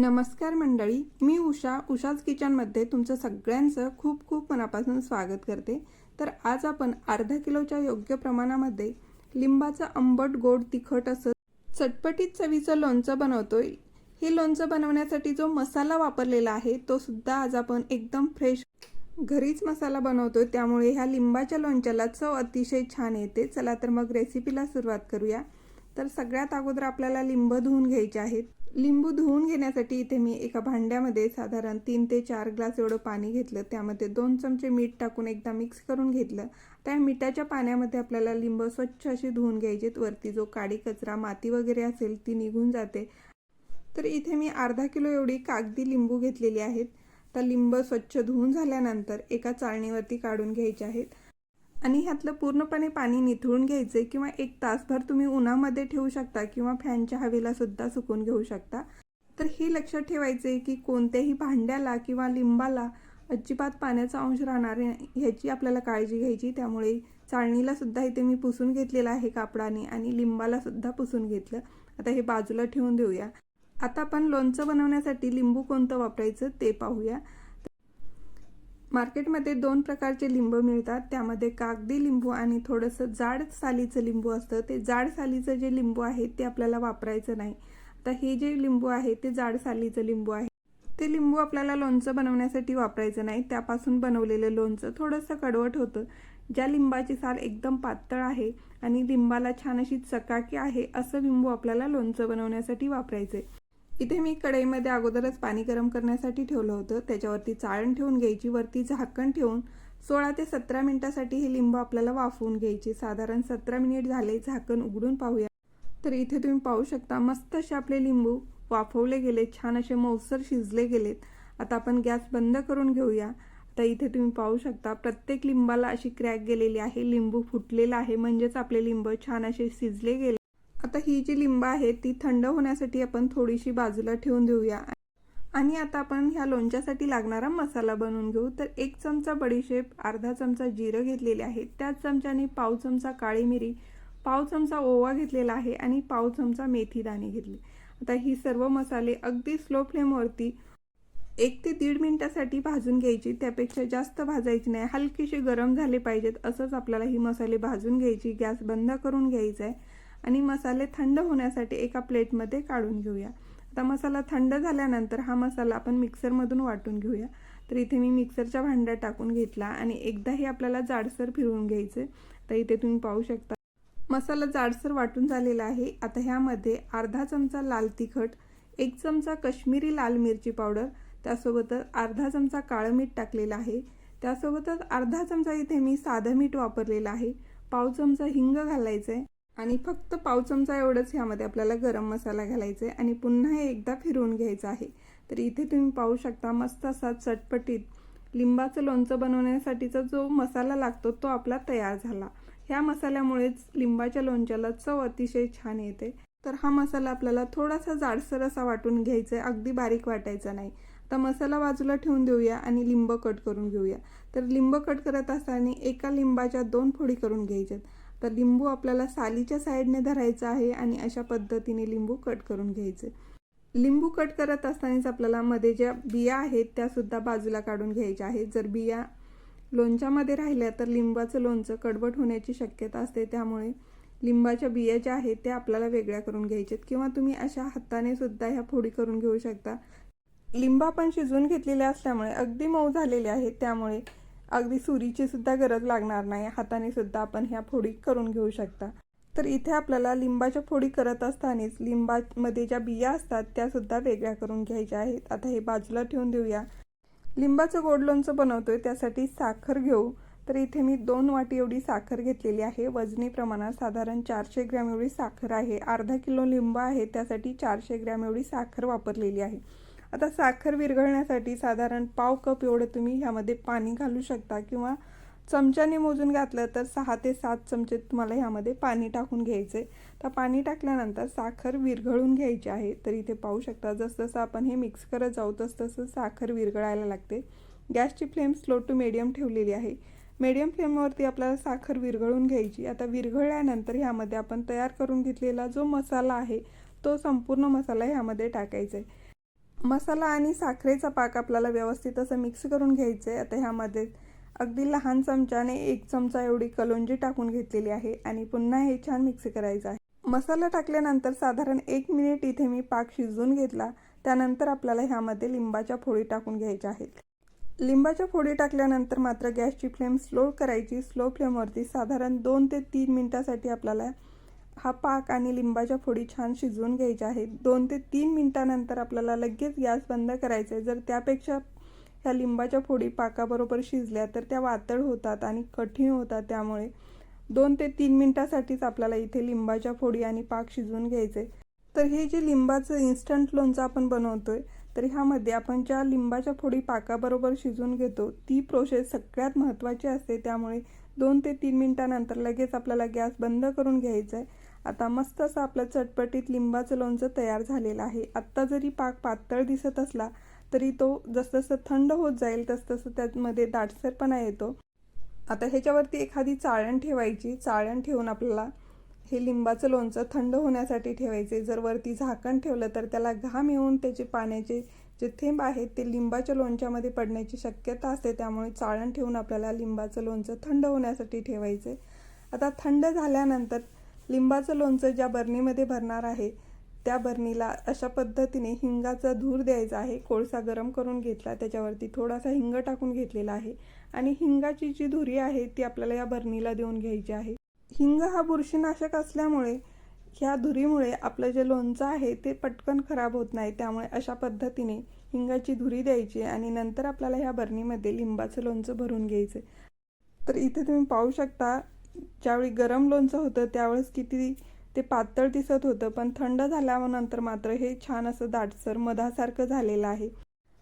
नमस्कार मंडळी मी उषा. उषाच किचनमध्ये तुमचं सगळ्यांचं खूप खूप मनापासून स्वागत करते. तर आज आपण अर्धा किलोच्या योग्य प्रमाणामध्ये लिंबाचं आंबट गोड तिखट असं चटपटीत चवीचं लोणचं बनवतोय. हे लोणचं बनवण्यासाठी जो मसाला वापरलेला आहे तो सुद्धा आज आपण एकदम फ्रेश घरीच मसाला बनवतोय. त्यामुळे ह्या लिंबाच्या लोणच्याला चव अतिशय छान येते. चला तर मग रेसिपीला सुरुवात करूया. तर सगळ्यात अगोदर आपल्याला लिंब धुवून घ्यायचे आहेत. लिंबू धुवून घेण्यासाठी इथे मी एका भांड्यामध्ये साधारण तीन ते चार ग्लास एवढं पाणी घेतलं. त्यामध्ये दोन चमचे मीठ टाकून एकदा मिक्स करून घेतलं. त्या मिठाच्या पाण्यामध्ये आपल्याला लिंब स्वच्छ अशी धुवून घ्यायचेत वरती जो काडी कचरा माती वगैरे असेल ती निघून जाते. तर इथे मी अर्धा किलो एवढी कागदी लिंबू घेतलेली आहेत. तर लिंब स्वच्छ धुवून झाल्यानंतर एका चाळणीवरती काढून घ्यायचे आहेत. आणि ह्यातलं पूर्णपणे पाणी निथळून घ्यायचे किंवा एक तासभर तुम्ही उन्हामध्ये ठेवू शकता किंवा फॅनच्या हवेला सुद्धा सुकून घेऊ शकता. तर हे लक्षात ठेवायचे की कोणत्याही भांड्याला किंवा लिंबाला अजिबात पाण्याचा अंश राहणार ह्याची आपल्याला काळजी घ्यायची त्यामुळे चाळणीला सुद्धा इथे मी पुसून घेतलेलं आहे कापडाने आणि लिंबाला सुद्धा पुसून घेतलं. आता हे बाजूला ठेवून देऊया. आता आपण लोणचं बनवण्यासाठी लिंबू कोणतं वापरायचं ते पाहूया. मार्केटमध्ये दोन प्रकारचे लिंबू मिळतात. त्यामध्ये कागदी लिंबू आणि थोडंसं जाड सालीचं लिंबू असतं. ते जाड सालीचं जे लिंबू आहे ते आपल्याला वापरायचं नाही. आता हे जे लिंबू आहे ते जाड सालीचं लिंबू आहे. ते लिंबू आपल्याला लोणचं बनवण्यासाठी वापरायचं नाही. त्यापासून बनवलेलं लोणचं थोडंसं कडवट होतं. ज्या लिंबाची साल एकदम पातळ आहे आणि लिंबाला छान अशी चकाकी आहे असं लिंबू आपल्याला लोणचं बनवण्यासाठी वापरायचं इथे मी कढईमध्ये अगोदरच पाणी गरम करण्यासाठी ठेवलं होतं. त्याच्यावरती चाळण ठेवून घ्यायची वरती झाकण ठेवून सोळा ते सतरा मिनिटासाठी हे लिंबू आपल्याला वाफवून घ्यायचे. साधारण सतरा मिनिट झाले झाकण उघडून पाहूया. तर इथे तुम्ही पाहू शकता मस्त असे आपले लिंबू वाफवले गेले छान असे मौसर शिजले गेलेत. आता आपण गॅस बंद करून घेऊया. आता इथे तुम्ही पाहू शकता प्रत्येक लिंबाला अशी क्रॅक गेलेली आहे लिंबू फुटलेला आहे म्हणजेच आपले लिंब छान असे शिजले गेले. आता ही जी लिंब आहे ती थंड होण्यासाठी आपण थोडीशी बाजूला ठेवून देऊया. आणि आता आपण ह्या लोणच्यासाठी लागणारा मसाला बनवून घेऊ. तर एक चमचा बडीशेप अर्धा चमचा जिरं घेतलेले आहे. त्याच चमच्याने पाव चमचा काळी मिरी पाव चमचा ओवा घेतलेला आहे आणि पाव चमचा मेथी दाणे घेतले. आता ही सर्व मसाले अगदी स्लो फ्लेमवरती एक ते दीड मिनटासाठी भाजून घ्यायची. त्यापेक्षा जास्त भाजायची नाही. हलकीशी गरम झाले पाहिजेत असंच आपल्याला ही मसाले भाजून घ्यायची. गॅस बंद करून घ्यायचा आहे. आणि मसाले थंड होण्यासाठी एका प्लेटमध्ये काढून घेऊया. आता मसाला थंड झाल्यानंतर हा मसाला आपण मिक्सरमधून वाटून घेऊया. तर इथे मी मिक्सरच्या भांड्यात टाकून घेतला आणि एकदाही आपल्याला जाडसर फिरवून घ्यायचे तर इथे तुम्ही पाहू शकता. मसाला जाडसर वाटून झालेला आहे. आता ह्यामध्ये अर्धा चमचा लाल तिखट एक चमचा कश्मीरी लाल मिरची पावडर त्यासोबतच अर्धा चमचा काळं मीठ टाकलेलं आहे. त्यासोबतच अर्धा चमचा इथे मी साधं मीठ वापरलेलं आहे. पाव चमचा हिंग घालायचं आहे आणि फक्त पाव चमचा एवढंच ह्यामध्ये आपल्याला गरम मसाला घालायचा आहे आणि पुन्हा एकदा फिरवून घ्यायचं आहे. तर इथे तुम्ही पाहू शकता मस्त असा चटपटीत लिंबाचं लोणचं बनवण्यासाठीचा जो मसाला लागतो तो आपला तयार झाला. ह्या मसाल्यामुळेच लिंबाच्या लोणच्याला चव अतिशय छान येते. तर हा मसाला आपल्याला थोडासा जाडसर असा वाटून घ्यायचा आहे अगदी बारीक वाटायचा नाही. आता मसाला बाजूला ठेवून देऊया आणि लिंब कट करून घेऊया. तर लिंब कट करत असताना एका लिंबाच्या दोन फोडी करून घ्यायच्यात. तर लिंबू आपल्याला सालीच्या साईडने धरायचं आहे आणि अशा पद्धतीने लिंबू कट करून घ्यायचे. लिंबू कट करत असतानाच आपल्याला मध्ये ज्या बिया आहेत त्यासुद्धा बाजूला काढून घ्यायच्या आहेत. जर बिया लोणच्यामध्ये राहिल्या तर लिंबाचं लोणचं कडवट होण्याची शक्यता असते. त्यामुळे लिंबाच्या बिया ज्या आहेत त्या आपल्याला वेगळ्या करून घ्यायच्यात. किंवा तुम्ही अशा हाताने सुद्धा ह्या फोडी करून घेऊ शकता. लिंबा पण शिजवून घेतलेल्या असल्यामुळे अगदी मऊ झालेले आहेत. त्यामुळे अगदी सुरीची सुद्धा गरज लागणार नाही. हाताने सुद्धा आपण ह्या फोडी करून घेऊ शकता. तर इथे आपल्याला लिंबाच्या फोडी करत असतानाच लिंबामध्ये ज्या बिया असतात त्या सुद्धा वेगळ्या करून घ्यायच्या आहेत. आता हे बाजूला ठेवून देऊया. लिंबाचं गोड लोणचं बनवतोय त्यासाठी साखर घेऊ. तर इथे मी दोन वाटी एवढी साखर घेतलेली आहे. वजनी प्रमाणात साधारण चारशे ग्रॅम एवढी साखर आहे. अर्धा किलो लिंब आहे त्यासाठी चारशे ग्रॅम एवढी साखर वापरलेली आहे. आता साखर विरघळण्यासाठी साधारण पाव कप एवढं तुम्ही ह्यामध्ये पाणी घालू शकता किंवा चमच्याने मोजून घातलं तर सहा ते सात चमचे तुम्हाला ह्यामध्ये पाणी टाकून घ्यायचे तर पाणी टाकल्यानंतर साखर विरघळून घ्यायची आहे तर इथे पाहू शकता जसजसं आपण हे मिक्स करत जाऊ तसतसं साखर विरघळायला लागते. गॅसची फ्लेम स्लो टू मिडियम ठेवलेली आहे. मीडियम फ्लेमवरती आपल्याला साखर विरघळून घ्यायची. आता विरघळल्यानंतर ह्यामध्ये आपण तयार करून घेतलेला जो मसाला आहे तो संपूर्ण मसाला ह्यामध्ये टाकायचा आहे मसाला आणि साखरेचा पाक आपल्याला व्यवस्थित असं मिक्स करून घ्यायचं आहे आता ह्यामध्ये अगदी लहान चमच्याने एक चमचा एवढी कलोंजी टाकून घेतलेली आहे आणि पुन्हा हे छान मिक्स करायचं आहे. मसाला टाकल्यानंतर साधारण एक मिनिट इथे मी पाक शिजवून घेतला. त्यानंतर आपल्याला ह्यामध्ये लिंबाच्या फोडी टाकून घ्यायच्या आहेत. लिंबाच्या फोडी टाकल्यानंतर मात्र गॅसची फ्लेम स्लो करायची. स्लो फ्लेमवरती साधारण दोन ते तीन मिनटासाठी आपल्याला हा पाक आणि लिंबाच्या फोडी छान शिजवून घ्यायच्या आहेत. दोन ते तीन मिनटानंतर आपल्याला लगेच गॅस बंद करायचा आहे. जर त्यापेक्षा ह्या लिंबाच्या फोडी पाकाबरोबर शिजल्या तर त्या वातळ होतात आणि कठीण होतात. त्यामुळे दोन ते तीन मिनटासाठीच आपल्याला इथे लिंबाच्या फोडी आणि पाक शिजवून घ्यायचे. तर हे जे लिंबाचं इन्स्टंट लोणचं आपण बनवतोय तर ह्यामध्ये आपण ज्या लिंबाच्या फोडी पाकाबरोबर शिजवून घेतो ती प्रोसेस सगळ्यात महत्त्वाची असते. त्यामुळे दोन ते तीन मिनटानंतर लगेच आपल्याला गॅस बंद करून घ्यायचा आहे. आता मस्त असं आपलं चटपटीत लिंबाचं लोणचं तयार झालेलं आहे. आत्ता जरी पाक पातळ दिसत असला तरी तो जसजसं थंड होत जाईल तसतसं त्यामध्ये दाटसरपणा येतो आता ह्याच्यावरती एखादी चाळण ठेवायची. चाळण ठेवून आपल्याला हे लिंबाचं लोणचं थंड होण्यासाठी ठेवायचे. जर वरती झाकण ठेवलं तर त्याला घाम येऊन त्याचे पाण्याचे जे थेंब आहेत ते लिंबाच्या लोणच्यामध्ये पडण्याची शक्यता असते. त्यामुळे चाळण ठेवून आपल्याला लिंबाचं लोणचं थंड होण्यासाठी ठेवायचे. आता थंड झाल्यानंतर लिंबाचं लोणचं ज्या बरणीमध्ये भरणार आहे त्या बरणीला अशा पद्धतीने हिंगाचा धूर द्यायचा आहे. कोळसा गरम करून घेतला त्याच्यावरती थोडासा हिंग टाकून घेतलेला आहे. आणि हिंगाची जी धुरी आहे ती आपल्याला या बरणीला देऊन घ्यायची आहे. हिंग हा बुरशीनाशक असल्यामुळे ह्या धुरीमुळे आपलं जे लोणचं आहे ते पटकन खराब होत नाही. त्यामुळे अशा पद्धतीने हिंगाची धुरी द्यायची आणि नंतर आपल्याला ह्या बरणीमध्ये लिंबाचं लोणचं भरून घ्यायचं. तर इथे तुम्ही पाहू शकता ज्यावेळी गरम लोणचं होतं त्यावेळेस किती ते पातळ दिसत होतं पण थंड झाल्यानंतर मात्र हे छान असं दाटसर मधासारखं झालेलं आहे.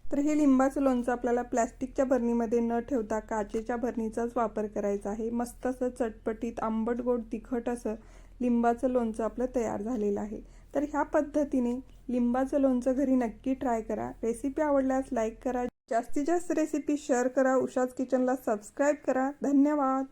तर हे लिंबाचं लोणचं आपल्याला प्लॅस्टिकच्या भरणीमध्ये न ठेवता काचेच्या भरणीचाच वापर करायचा आहे. मस्त असं चटपटीत आंबट गोड तिखट असं लिंबाचं लोणचं आपलं तयार झालेलं आहे. तर ह्या पद्धतीने लिंबाचं लोणचं घरी नक्की ट्राय करा. रेसिपी आवडल्यास लाईक करा. जास्तीत जास्त रेसिपी शेअर करा. उषाज किचनला सबस्क्राईब करा. धन्यवाद.